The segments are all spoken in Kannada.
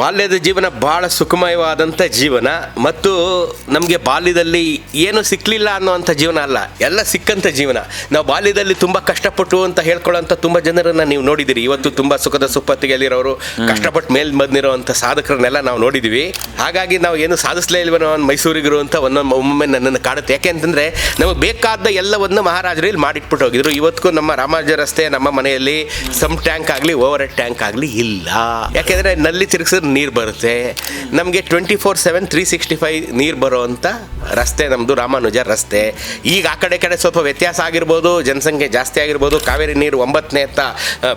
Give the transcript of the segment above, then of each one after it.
ಬಾಲ್ಯದ ಜೀವನ ಬಹಳ ಸುಖಮಯವಾದಂಥ ಜೀವನ ಮತ್ತು ನಮಗೆ ಬಾಲ್ಯದಲ್ಲಿ ಏನು ಸಿಕ್ಕಲಿಲ್ಲ ಅನ್ನೋವಂಥ ಜೀವನ ಅಲ್ಲ ಎಲ್ಲ ಸಿಕ್ಕಂಥ ಜೀವನ. ನಾವು ಬಾಲ್ಯದಲ್ಲಿ ತುಂಬ ಕಷ್ಟಪಟ್ಟು ಅಂತ ಹೇಳ್ಕೊಳ್ಳೋಂಥ ತುಂಬ ಜನರನ್ನು ನೀವು ನೋಡಿದ್ದೀರಿ ಇವತ್ತು ತುಂಬ ಸುಖದ ಸುಪ್ಪತ್ತಿಗೆಲ್ಲಿರೋರು ಕಷ್ಟಪಟ್ಟು ಮೇಲೆ ಬಂದಿರೋವಂಥ ಸಾಧಕರನ್ನೆಲ್ಲ ನಾವು ನೋಡಿದ್ದೀವಿ ಹಾಗಾಗಿ ನಾವು ಏನು ಸಾಧಿಸಲೇ ಇಲ್ವ ಒಂದು ಮೈಸೂರಿಗರು ಅಂತ ಒಂದೊಂದು ಒಮ್ಮೊಮ್ಮೆ ನನ್ನನ್ನು ಕಾಡುತ್ತೆ. ಯಾಕೆ ಅಂತಂದರೆ ನಮಗೆ ಬೇಕಾದ ಎಲ್ಲವನ್ನು ಮಹಾರಾಜರು ಇಲ್ಲಿ ಮಾಡಿಟ್ಬಿಟ್ಟು ಹೋಗಿದ್ರು. ಇವತ್ತಿಗೂ ನಮ್ಮ ರಾಮಾಜ ರಸ್ತೆ ನಮ್ಮ ಮನೆಯಲ್ಲಿ ಸಮ್ ಟ್ಯಾಂಕ್ ಆಗಲಿ ಓವರ್ ಟ್ಯಾಂಕ್ ಆಗಲಿ ಇಲ್ಲ. ಯಾಕೆಂದರೆ ನಲ್ಲಿ ತಿರುಗಿಸಿದ್ರೆ ನೀರು ಬರುತ್ತೆ. ನಮಗೆ twenty four seven three sixty five ನೀರು ಬರುವಂಥ ರಸ್ತೆ ನಮ್ಮದು ರಾಮಾನುಜ ರಸ್ತೆ. ಈಗ ಆ ಕಡೆ ಕಡೆ ಸ್ವಲ್ಪ ವ್ಯತ್ಯಾಸ ಆಗಿರ್ಬೋದು ಜನಸಂಖ್ಯೆ ಜಾಸ್ತಿ ಆಗಿರ್ಬೋದು ಕಾವೇರಿ ನೀರು ಒಂಬತ್ತನೇ ಅಂತ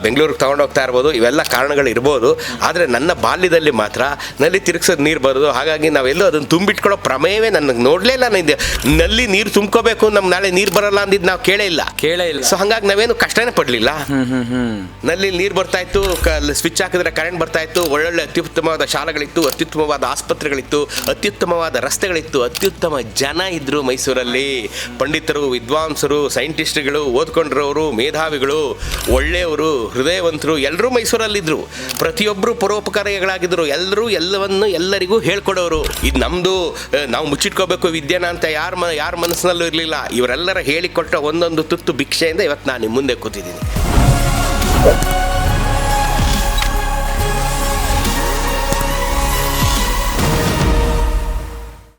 ಬೆಂಗಳೂರಿಗೆ ತೊಗೊಂಡೋಗ್ತಾ ಇರ್ಬೋದು ಇವೆಲ್ಲ ಕಾರಣಗಳು ಇರ್ಬೋದು. ಆದರೆ ನನ್ನ ಬಾಲ್ಯದಲ್ಲಿ ಮಾತ್ರ ನಲ್ಲಿ ತಿರುಗಿಸೋದು ನೀರು ಬರೋದು ಹಾಗಾಗಿ ನಾವೆಲ್ಲೂ ಅದನ್ನು ತುಂಬಿಟ್ಕೊಳ್ಳೋ ಪ್ರಮೇಯವೇ ನನಗೆ ನೋಡಲೇ ಇಲ್ಲ ನಾನು ನಲ್ಲಿ ನೀರು ತುಂಬ್ಕೋಬೇಕು ನಮ್ಮ ನಾಳೆ ನೀರು ಬರಲ್ಲ ಅಂದಿದ್ದು ನಾವು ಕೇಳೇ ಇಲ್ಲ. ಕೇಳೇ ಇಲ್ಲ. ಸೊ ಹಾಗಾಗಿ ನಾವೇನು ಕಷ್ಟನೇ ಪಡಲಿಲ್ಲ. ನಲ್ಲಿ ನೀರು ಬರ್ತಾ ಇತ್ತು ಸ್ವಿಚ್ ಹಾಕಿದ್ರೆ ಕರೆಂಟ್ ಬರ್ತಾ ಇತ್ತು ಒಳ್ಳೊಳ್ಳೆ ಅತ್ಯುತ್ತಮವಾದ ಶಾಲೆಗಳಿತ್ತು, ಅತ್ಯುತ್ತಮವಾದ ಆಸ್ಪತ್ರೆಗಳಿತ್ತು, ಅತ್ಯುತ್ತಮವಾದ ರಸ್ತೆಗಳಿತ್ತು, ಅತ್ಯುತ್ತಮ ಜನ ಇದ್ದರು ಮೈಸೂರಲ್ಲಿ. ಪಂಡಿತರು, ವಿದ್ವಾಂಸರು, ಸೈಂಟಿಸ್ಟ್ಗಳು ಓದ್ಕೊಂಡಿರೋರು ಮೇಧಾವಿಗಳು, ಒಳ್ಳೆಯವರು, ಹೃದಯವಂತರು ಎಲ್ಲರೂ ಮೈಸೂರಲ್ಲಿದ್ದರು ಪ್ರತಿಯೊಬ್ಬರು ಪರೋಪಕಾರಿಗಳಾಗಿದ್ದರು ಎಲ್ಲರೂ ಎಲ್ಲವನ್ನು ಎಲ್ಲರಿಗೂ ಹೇಳ್ಕೊಡೋರು. ಇದು ನಮ್ಮದು ನಾವು ಮುಚ್ಚಿಟ್ಕೋಬೇಕು ವಿದ್ಯೆನ ಅಂತ ಯಾರ ಮ, ಯಾರ ಮನಸ್ಸಿನಲ್ಲೂ ಇರಲಿಲ್ಲ. ಇವರೆಲ್ಲರ ಹೇಳಿಕೊಟ್ಟ ಒಂದೊಂದು ತುತ್ತು ಭಿಕ್ಷೆಯಿಂದ ಇವತ್ತು ನಾನು ನಿಮ್ಮ ಮುಂದೆ ಕೂತಿದ್ದೀನಿ.